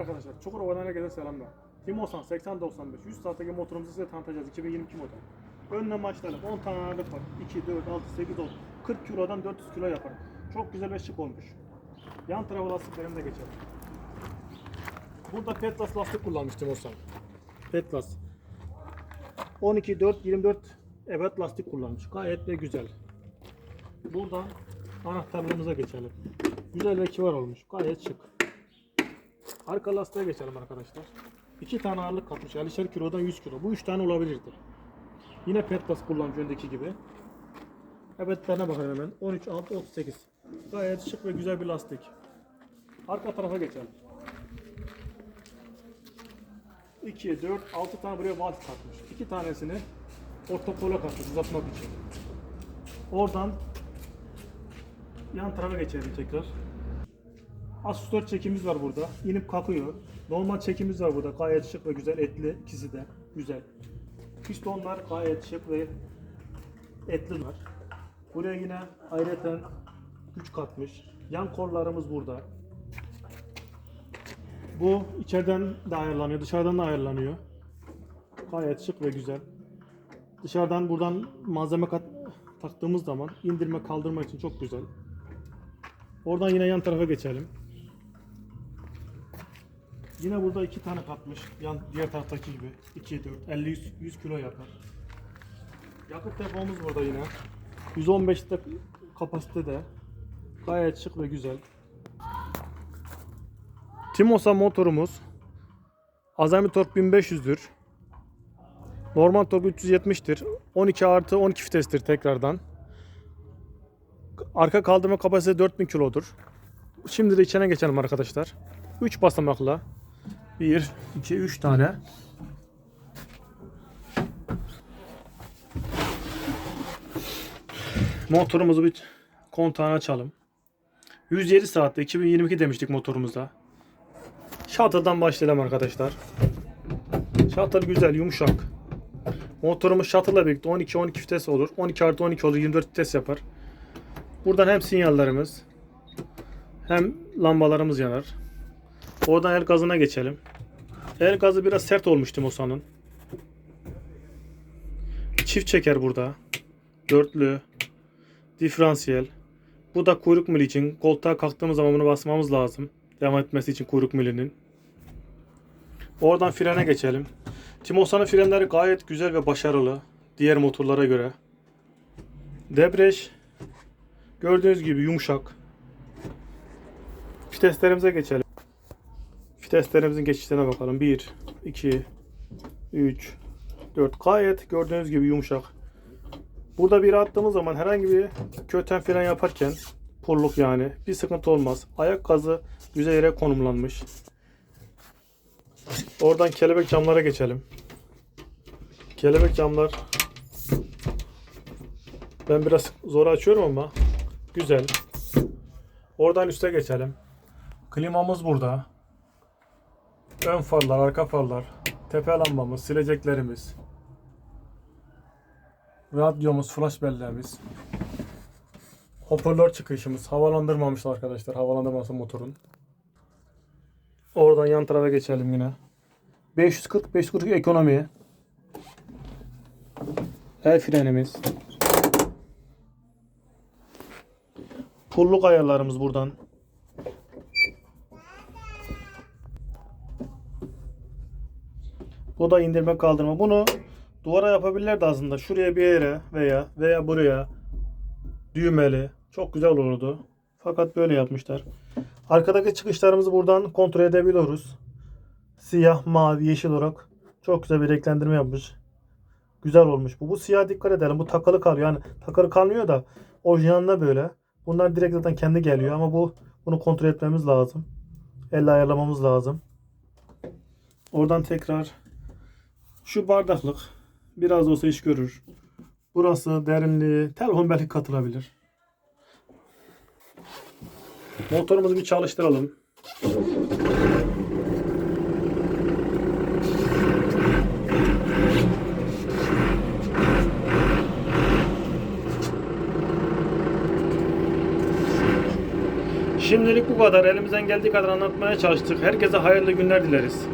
Arkadaşlar Çukurova'dan herkese selamlar. Timosan 8095 100 saatteki motorumuzu size tanıtacağız 2022 model. Önüne maçlarım 10 tane ağırlık var. 2, 4, 6, 8, 10. 40 kilodan 400 kilo yapar. Çok güzel ve şık olmuş. Yan tarafı lastiklerini de geçelim. Burada Petlas lastik kullanmış Timosan. Petlas. 12, 4, 24 evet lastik kullanmış. Gayet de güzel. Buradan anahtarlığımıza geçelim. Güzel ve kibar olmuş. Gayet şık. Arka lastiğe geçelim arkadaşlar. İki tane ağırlık katmış. 50'şer kilodan 100 kilo. Bu üç tane olabilirdi. Yine Petlas kullanmış öndeki gibi. Evetlerine bakalım hemen. 13, 6, 38. Gayet şık ve güzel bir lastik. Arka tarafa geçelim. 2, 4, 6 tane buraya valve takmış. 2 tanesini ortopola katmış uzatmak için. Oradan yan tarafa geçelim tekrar. Asustor çekimiz var burada. İnip kalkıyor. Normal çekimiz var burada. Gayet şık ve güzel. Etli ikisi de. Güzel. Pistonlar gayet şık ve etli var. Buraya yine ayrıca güç katmış. Yan kollarımız burada. Bu içeriden de ayarlanıyor, dışarıdan da ayarlanıyor. Gayet şık ve güzel. Dışarıdan buradan malzeme kat taktığımız zaman indirme kaldırma için çok güzel. Oradan yine yan tarafa geçelim. Yine burada iki tane katmış. Yan diğer taraftaki gibi. 2 4 50 100, 100 kilo yapar. Yakıt depomuz burada yine. 115 de kapasitede. Gayet şık ve güzel. Timosa motorumuz azami tork 1500'dür. Normal tork 370'tir. 12 artı 12 vitestir tekrardan. Arka kaldırma kapasitesi 4000 kilodur. Şimdi de içine geçelim arkadaşlar. 3 basamakla 1, 2, 3 tane. Motorumuzu bir kontağına açalım. 107 saatte 2022 demiştik motorumuzda. Shuttle'dan başlayalım arkadaşlar. Shuttle güzel, yumuşak. Motorumuz shuttle'la birlikte 12-12 vites olur. 12 artı 12 olur, 24 vites yapar. Buradan hem sinyallerimiz hem lambalarımız yanar. Oradan el gazına geçelim. El gazı biraz sert olmuştu Mosa'nın. Çift çeker burada. Dörtlü. Diferansiyel. Bu da kuyruk mili için. Koltuğa kalktığımız zaman bunu basmamız lazım. Devam etmesi için kuyruk milinin. Oradan frene geçelim. Timosa'nın frenleri gayet güzel ve başarılı. Diğer motorlara göre. Debriyaj gördüğünüz gibi yumuşak. Viteslerimize geçelim. Viteslerimizin geçişlerine bakalım. 1, 2, 3, 4. Gayet gördüğünüz gibi yumuşak. Burada bir attığımız zaman herhangi bir köten fren yaparken pulluk yani bir sıkıntı olmaz. Ayak gazı güzel yere konumlanmış. Oradan kelebek camlara geçelim. Kelebek camlar ben biraz zor açıyorum ama güzel. Oradan üste geçelim. Klimamız burada. Ön farlar, arka farlar, tepe lambamız, sileceklerimiz, radyomuz, flash belleğimiz, hoparlör çıkışımız, havalandırmamışlar arkadaşlar, havalandırması motorun. Oradan yan tarafa geçelim yine. 540 540 ekonomi. El frenimiz. Pulluk ayarlarımız buradan. Bu da indirme kaldırma. Bunu duvara yapabilirlerdi aslında. Şuraya bir yere veya veya buraya düğmeli. Çok güzel olurdu. Fakat böyle yapmışlar. Arkadaki çıkışlarımızı buradan kontrol edebiliyoruz. Siyah, mavi, yeşil olarak çok güzel bir renklendirme yapmış. Güzel olmuş bu. Bu siyah dikkat edelim. Bu takılı kalıyor. Yani takılı kalmıyor da orijinalinde böyle. Bunlar direkt zaten kendi geliyor ama bu bunu kontrol etmemiz lazım. Elle ayarlamamız lazım. Oradan tekrar şu bardaklık biraz olsa iş görür. Burası derinliği telefon belki katılabilir. Motorumuzu bir çalıştıralım. Şimdilik bu kadar. Elimizden geldiği kadar anlatmaya çalıştık. Herkese hayırlı günler dileriz.